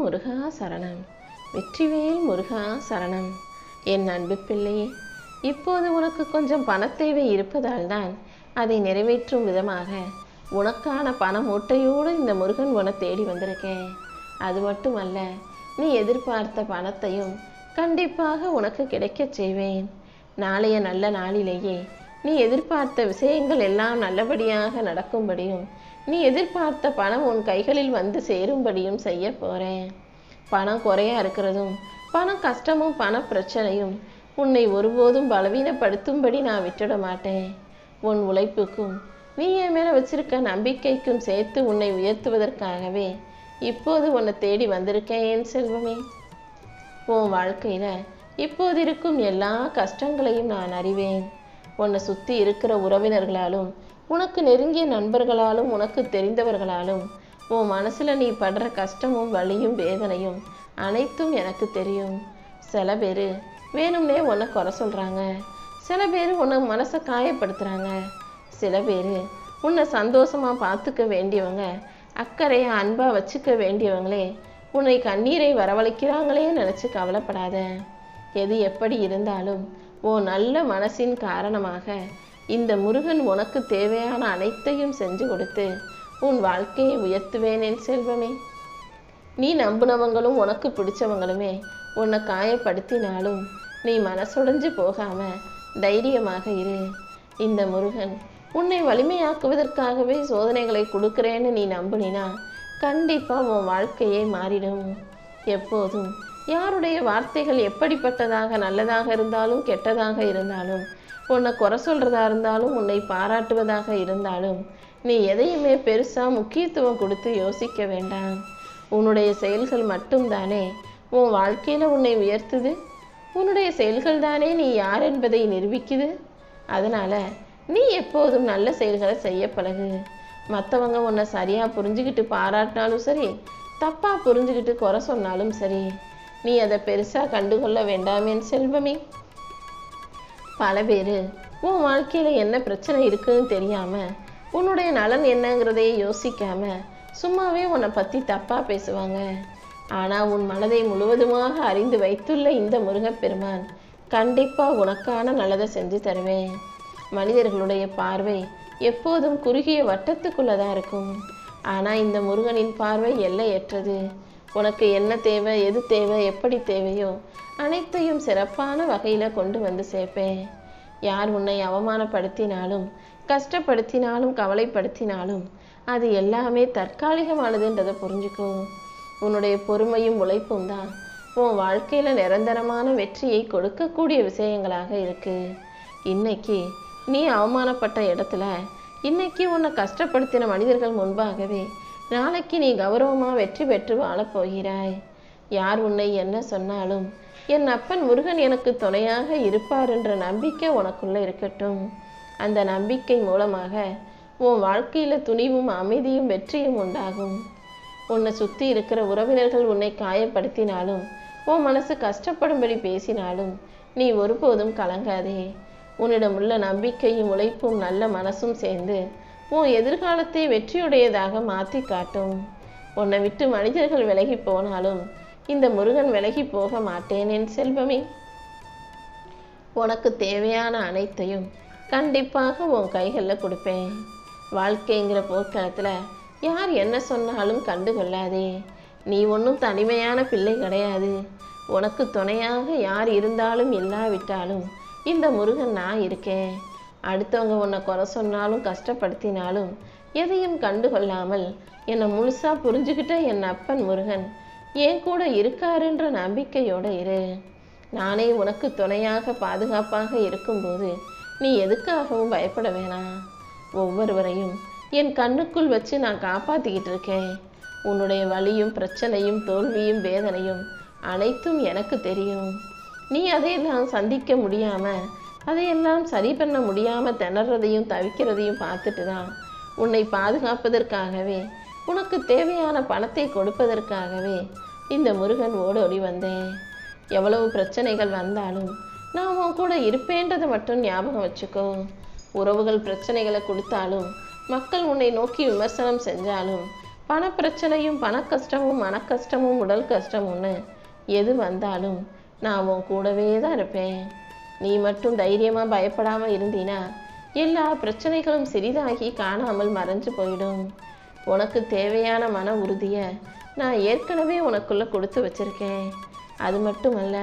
முருகா சரணம் வெற்றிவேல் முருகா சரணம் என் அன்பு பிள்ளையே இப்போது உனக்கு கொஞ்சம் பணத்தேவை இருப்பதால் தான் அதை நிறைவேற்றும் விதமாக உனக்கான பண மூட்டையோடு இந்த முருகன் உன தேடி வந்திருக்கேன். அது மட்டுமல்ல நீ எதிர்பார்த்த பணத்தையும் கண்டிப்பாக உனக்கு கிடைக்கச் செய்வேன். நாளைய நல்ல நாளிலேயே நீ எதிர்பார்த்த விஷயங்கள் எல்லாம் நல்லபடியாக நடக்கும்படியும் நீ எதிர்பார்த்த பணம் உன் கைகளில் வந்து சேரும்படியும் செய்ய போறேன். பணம் குறையா இருக்கிறதும் பணம் கஷ்டமும் பண பிரச்சனையும் உன்னை ஒருபோதும் பலவீனப்படுத்தும்படி நான் விட்டுட மாட்டேன். உன் உழைப்புக்கும் நீ என் மேல வச்சிருக்க நம்பிக்கைக்கும் சேர்த்து உன்னை உயர்த்துவதற்காகவே இப்போது உன்னை தேடி வந்திருக்கேன் செல்வமே. உன் வாழ்க்கையில இப்போது இருக்கும் எல்லா கஷ்டங்களையும் நான் அறிவேன். உன்னை சுத்தி இருக்கிற உறவினர்களாலும் உனக்கு நெருங்கிய நண்பர்களாலும் உனக்கு தெரிந்தவர்களாலும் உன் மனசுல நீ படுற கஷ்டமும் வலியும் வேதனையும் அனைத்தும் எனக்கு தெரியும். சில பேர் வேணும்னே உன்னை குறை சொல்கிறாங்க சில பேர் உன்னை மனசை காயப்படுத்துகிறாங்க சில பேர் உன்னை சந்தோஷமாக பார்த்துக்க வேண்டியவங்க அக்கறையை அன்பாக வச்சுக்க வேண்டியவங்களே உன்னை கண்ணீரை வரவழைக்கிறாங்களே நினச்சி கவலைப்படாத. எது எப்படி இருந்தாலும் உன் நல்ல மனசின் காரணமாக இந்த முருகன் உனக்கு தேவையான அனைத்தையும் செஞ்சு கொடுத்து உன் வாழ்க்கையை உயர்த்துவேனேன் செல்வமே. நீ நம்புனவங்களும் உனக்கு பிடிச்சவங்களுமே உன்னை காயப்படுத்தினாலும் நீ மனசுடைஞ்சு போகாம தைரியமாக இரு. இந்த முருகன் உன்னை வலிமையாக்குவதற்காகவே சோதனைகளை கொடுக்கிறேன்னு நீ நம்பினா கண்டிப்பா உன் வாழ்க்கையே மாறிடும். எப்போதும் யாருடைய வார்த்தைகள் எப்படிப்பட்டதாக நல்லதாக இருந்தாலும் கெட்டதாக இருந்தாலும் உன்னை குறை சொல்றதா இருந்தாலும் உன்னை பாராட்டுவதாக இருந்தாலும் நீ எதையுமே பெருசா முக்கியத்துவம் கொடுத்து யோசிக்க வேண்டாம். உன்னுடைய செயல்கள் மட்டும்தானே? உன் வாழ்க்கையில உன்னை உயர்த்துது? உன்னுடைய செயல்கள் தானே நீ யார் என்பதை நிரூபிக்குது? அதனால நீ எப்போதும் நல்ல செயல்களை செய்ய பழகு. மற்றவங்க உன்னை சரியா புரிஞ்சுக்கிட்டு பாராட்டினாலும் சரி தப்பா புரிஞ்சுக்கிட்டு குறை சொன்னாலும் சரி நீ அதை பெருசா கண்டுகொள்ள வேண்டாமேன் செல்வமே. பல பேர் உன் வாழ்க்கையில் என்ன பிரச்சனை இருக்குன்னு தெரியாமல் உன்னுடைய நலன் என்னங்கிறதையே யோசிக்காம சும்மாவே உன்னை பற்றி தப்பாக பேசுவாங்க. ஆனால் உன் மனதை முழுவதுமாக அறிந்து வைத்துள்ள இந்த முருகப்பெருமான் கண்டிப்பாக உனக்கான நல்லதை செஞ்சு தருவேன். மனிதர்களுடைய பார்வை எப்போதும் குறுகிய வட்டத்துக்குள்ளதாக இருக்கும். ஆனால் இந்த முருகனின் பார்வை எல்லையற்றது. உனக்கு என்ன தேவை எது தேவை எப்படி தேவையோ அனைத்தையும் சிறப்பான வகையில் கொண்டு வந்து சேர்ப்பேன். யார் உன்னை அவமானப்படுத்தினாலும் கஷ்டப்படுத்தினாலும் கவலைப்படுத்தினாலும் அது எல்லாமே தற்காலிகமானதுன்றதை புரிஞ்சுக்கும் உன்னுடைய பொறுமையும் உழைப்பும் தான் உன் வாழ்க்கையில் நிரந்தரமான வெற்றியை கொடுக்கக்கூடிய விஷயங்களாக இருக்கு. இன்னைக்கு நீ அவமானப்பட்ட இடத்துல இன்னைக்கு உன்னை கஷ்டப்படுத்தின மனிதர்கள் முன்பாகவே நாளைக்கு நீ கௌரவமாக வெற்றி பெற்று வாழப் போகிறாய். யார் உன்னை என்ன சொன்னாலும் என் அப்பன் முருகன் எனக்கு துணையாக இருப்பார் என்ற நம்பிக்கை உனக்குள்ளே இருக்கட்டும். அந்த நம்பிக்கை மூலமாக உன் வாழ்க்கையில் துணிவும் அமைதியும் வெற்றியும் உண்டாகும். உன்னை சுற்றி இருக்கிற உறவினர்கள் உன்னை காயப்படுத்தினாலும் உன் மனசு கஷ்டப்படும்படி பேசினாலும் நீ ஒருபோதும் கலங்காதே. உன்னிடம் உள்ள நம்பிக்கையும் உழைப்பும் நல்ல மனசும் சேர்ந்து உன் எதிர்காலத்தை வெற்றியுடையதாக மாற்றி காட்டும். உன்னை விட்டு மனிதர்கள் விலகி போனாலும் இந்த முருகன் விலகி போக மாட்டேன் என் செல்வமே. உனக்கு தேவையான அனைத்தையும் கண்டிப்பாக உன் கைகளில் கொடுப்பேன். வாழ்க்கைங்கிற போர்க்களத்தில் யார் என்ன சொன்னாலும் கண்டு கொள்ளாதே நீ ஒன்றும் தனிமையான பிள்ளை கிடையாது. உனக்கு துணையாக யார் இருந்தாலும் இல்லாவிட்டாலும் இந்த முருகன் நான் இருக்கேன். அடுத்தவங்க உன்னை குறை சொன்னாலும் கஷ்டப்படுத்தினாலும் எதையும் கண்டு கொள்ளாமல் என்னை முழுசாக புரிஞ்சுக்கிட்ட என் அப்பன் முருகன் என் கூட இருக்காருன்ற நம்பிக்கையோடு இரு. நானே உனக்கு துணையாக பாதுகாப்பாக இருக்கும்போது நீ எதுக்காகவும் பயப்பட வேணாம் ஒவ்வொருவரையும் என் கண்ணுக்குள் வச்சு நான் காப்பாற்றிக்கிட்டு இருக்கேன். உன்னுடைய வலியும் பிரச்சனையும் தோல்வியும் வேதனையும் அனைத்தும் எனக்கு தெரியும். நீ அதையெல்லாம் சந்திக்க முடியாமல் அதையெல்லாம் சரி பண்ண முடியாமல் திணறதையும் தவிக்கிறதையும் பார்த்துட்டு தான் உன்னை பாதுகாப்பதற்காகவே உனக்கு தேவையான பணத்தை கொடுப்பதற்காகவே இந்த முருகன் ஓடோடி வந்தேன். எவ்வளவு பிரச்சனைகள் வந்தாலும் நான் உன் கூட இருப்பேன்றதை மட்டும் ஞாபகம் வச்சுக்கோ. உறவுகள் பிரச்சனைகளை கொடுத்தாலும் மக்கள் உன்னை நோக்கி விமர்சனம் செஞ்சாலும் பணப்பிரச்சனையும் பண கஷ்டமும் மன கஷ்டமும் உடல் கஷ்டமும்னு எது வந்தாலும் நான் உன் கூடவே தான் இருப்பேன். நீ மட்டும் தைரியமாக பயப்படாமல் இருந்தீனா எல்லா பிரச்சனைகளும் சிறிதாகி காணாமல் மறைஞ்சு போயிடும். உனக்கு தேவையான மன உறுதியை நான் ஏற்கனவே உனக்குள்ள கொடுத்து வச்சிருக்கேன். அது மட்டுமல்ல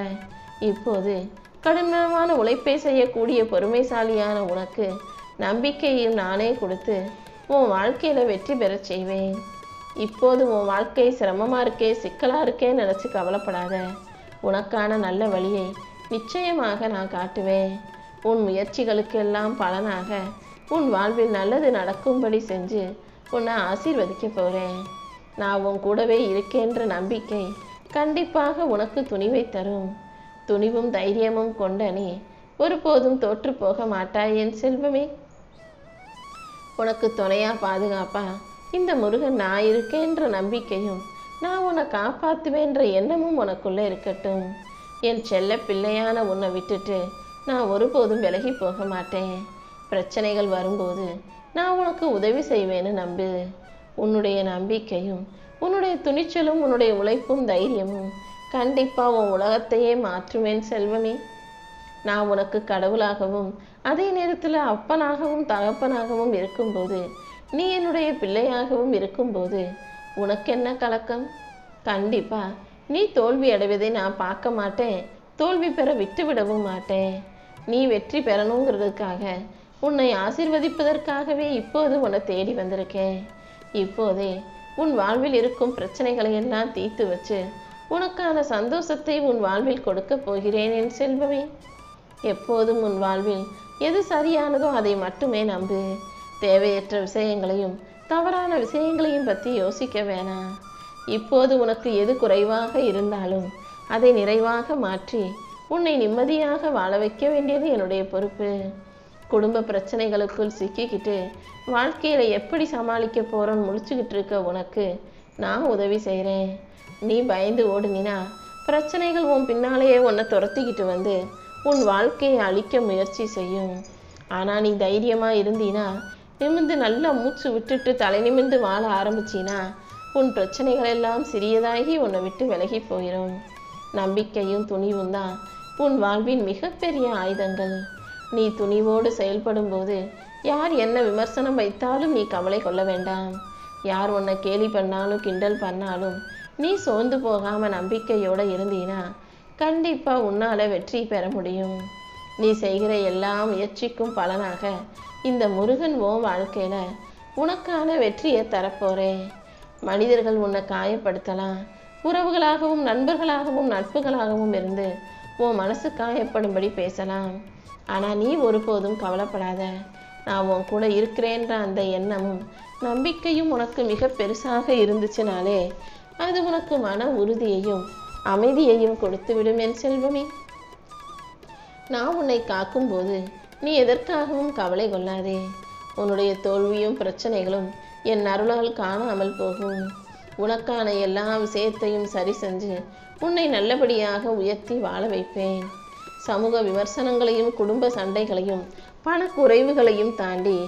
இப்போது கடினமான உழைப்பை செய்யக்கூடிய பொறுமைசாலியான உனக்கு நம்பிக்கையும் நானே கொடுத்து உன் வாழ்க்கையில் வெற்றி பெறச் செய்வேன். இப்போது உன் வாழ்க்கை சிரமமாக இருக்கே சிக்கலாக இருக்கேன்னு நினச்சி கவலைப்படாத. உனக்கான நல்ல வழியை நிச்சயமாக நான் காட்டுவேன். உன் முயற்சிகளுக்கெல்லாம் பலனாக உன் வாழ்வில் நல்லது நடக்கும்படி செஞ்சு உன்னை ஆசீர்வதிக்க போகிறேன் நான் உன் கூடவே இருக்கேன்ற நம்பிக்கை கண்டிப்பாக உனக்கு துணிவை தரும். துணிவும் தைரியமும் கொண்ட நீ ஒருபோதும் தோற்று போக மாட்டாய் என் செல்வமே. உனக்கு துணையா பாதுகாப்பா? இந்த முருகன் நான் இருக்கேன்ற நம்பிக்கையும் நான் உன்னை காப்பாற்றுவேன்ற எண்ணமும் உனக்குள்ளே இருக்கட்டும். என் செல்ல பிள்ளையான உன்னை விட்டுட்டு நான் ஒருபோதும் விலகி போக மாட்டேன். பிரச்சனைகள் வரும்போது நான் உனக்கு உதவி செய்வேன்னு நம்பு. உன்னுடைய நம்பிக்கையும் உன்னுடைய துணிச்சலும் உன்னுடைய உழைப்பும் தைரியமும் கண்டிப்பாக உன் உலகத்தையே மாற்றுவேன் செல்வமே. நான் உனக்கு கடவுளாகவும் அதே நேரத்தில் அப்பனாகவும் தகப்பனாகவும் இருக்கும்போது நீ என்னுடைய பிள்ளையாகவும் இருக்கும்போது உனக்கு என்ன கலக்கம்? கண்டிப்பாக நீ தோல்வி அடைவதை நான் பார்க்க மாட்டேன். தோல்வி பெற விட்டு விடவும் மாட்டேன். நீ வெற்றி பெறணுங்கிறதுக்காக உன்னை ஆசீர்வதிப்பதற்காகவே இப்போது உன்னை தேடி வந்திருக்கேன். இப்போதே உன் வாழ்வில் இருக்கும் பிரச்சனைகளை எல்லாம் தீர்த்து வச்சு உனக்கான சந்தோஷத்தை உன் வாழ்வில் கொடுக்க போகிறேன் என் செல்வமே. எப்போதும் உன் வாழ்வில் எது சரியானதோ அதை மட்டுமே நம்பு. தேவையற்ற விஷயங்களையும் தவறான விஷயங்களையும் பற்றி யோசிக்க வேணாம். இப்போது உனக்கு எது குறைவாக இருந்தாலும் அதை நிறைவாக மாற்றி உன்னை நிம்மதியாக வாழ வைக்க வேண்டியது என்னுடைய பொறுப்பு. குடும்ப பிரச்சனைகளுக்குள் சிக்கிக்கிட்டு வாழ்க்கையில எப்படி சமாளிக்க போறோம் முழிச்சுக்கிட்டு இருக்க உனக்கு நான் உதவி செய்கிறேன் நீ பயந்து ஓடுனினா பிரச்சனைகள் உன் பின்னாலேயே உன்னை துரத்திக்கிட்டு வந்து உன் வாழ்க்கையை அழிக்க முயற்சி செய்யும். ஆனா நீ தைரியமா இருந்தீனா நிமிந்து நல்லா மூச்சு விட்டுட்டு தலை நிமிந்து வாழ ஆரம்பிச்சினா உன் பிரச்சனைகள் எல்லாம் சிறியதாகி உன்னை விட்டு விலகி போயிடும் நம்பிக்கையும் துணிவும் தான் உன் வாழ்வின் மிகப்பெரிய ஆயுதங்கள். நீ துணிவோடு செயல்படும் போது யார் என்ன விமர்சனம் வைத்தாலும் நீ கவலை கொள்ள வேண்டாம். யார் உன்னை கேலி பண்ணாலும் கிண்டல் பண்ணாலும் நீ சோர்ந்து போகாம நம்பிக்கையோடு இருந்தீனா கண்டிப்பா உன்னால வெற்றி பெற முடியும். நீ செய்கிற எல்லா முயற்சிக்கும் பலனாக இந்த முருகன் ஓ வாழ்க்கையில உனக்கான வெற்றியை தரப்போறேன் மனிதர்கள் உன்னை காயப்படுத்தலாம். உறவுகளாகவும் நண்பர்களாகவும் நட்புகளாகவும் இருந்து உன் மனசு காயப்படும்படி பேசலாம். ஆனா நீ ஒருபோதும் கவலைப்படாத. நான் உன் கூட இருக்கிறேன்ற அந்த எண்ணமும் நம்பிக்கையும் உனக்கு மிக பெருசாக இருந்துச்சுனாலே அது உனக்கு மன உறுதியையும் அமைதியையும் கொடுத்து விடும் என் செல்வமே. நான் உன்னை காக்கும்போது நீ எதற்காகவும் கவலை கொள்ளாதே. உன்னுடைய தோல்வியும் பிரச்சனைகளும் என் அருளால் காணாமல் போகும். உனக்கான எல்லா விஷயத்தையும் சரி செஞ்சு உன்னை நல்லபடியாக உயர்த்தி வாழ வைப்பேன். சமூக விமர்சனங்களையும் குடும்ப சண்டைகளையும் பணக்குறைவுகளையும் தாண்டி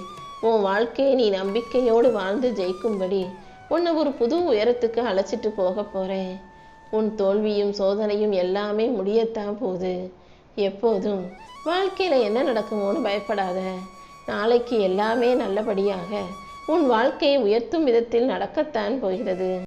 உன் வாழ்க்கையை நீ நம்பிக்கையோடு வாழ்ந்து ஜெயிக்கும்படி உன்னை ஒரு புது உயரத்துக்கு அழைச்சிட்டு போக போறேன். உன் தோல்வியும் சோதனையும் எல்லாமே முடியத்தான் போகுது. எப்போதும் வாழ்க்கையில என்ன நடக்குமோன்னு பயப்படாத. நாளைக்கு எல்லாமே நல்லபடியாக உன் வாழ்க்கையை உயர்த்தும் விதத்தில் நடக்கத்தான் போகிறது.